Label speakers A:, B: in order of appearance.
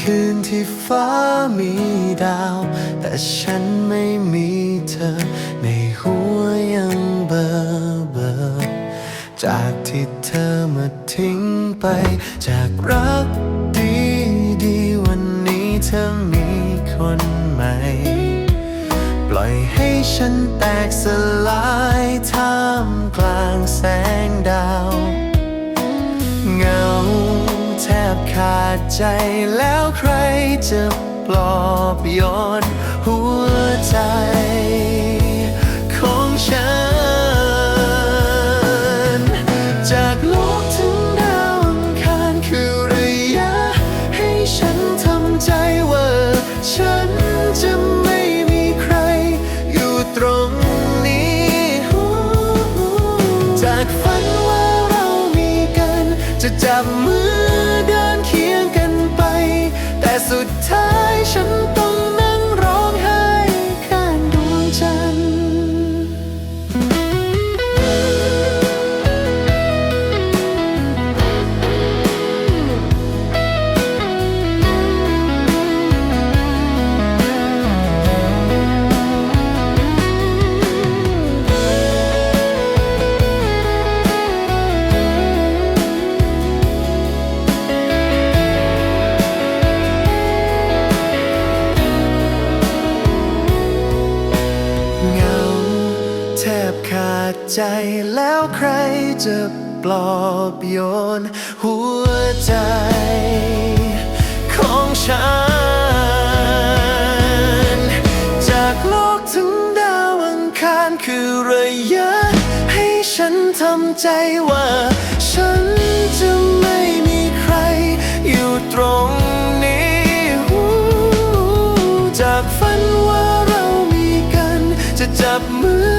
A: คืนที่ฟ้ามีดาว แต่ฉันไม่มีเธอ ในหัวยังเบอเบอจากที่เธอมาทิ้งไป จากรักดีดีวันนี้เธอมีคนใหม่ ปล่อยให้ฉันแตกสลายท่ามกลางแสงดาว บขาดใจแล้วใครจะปลอบโยนหัวใจของฉัน จากโลกถึงดาวอังคารคือระยะ ให้ฉันทำใจว่าฉันจะไม่มีใครอยู่ตรงนี้ จากฝันว่าเรามีกันจะจับมือ ใจแล้วใครจะปลอบโยน หัวใจของฉัน จากโลกถึงดาวอังคารคือระยะ ให้ฉันทำใจว่า ฉันจะไม่มีใครอยู่ตรงนี้จากฝันว่าเรามีกันจะจับมือ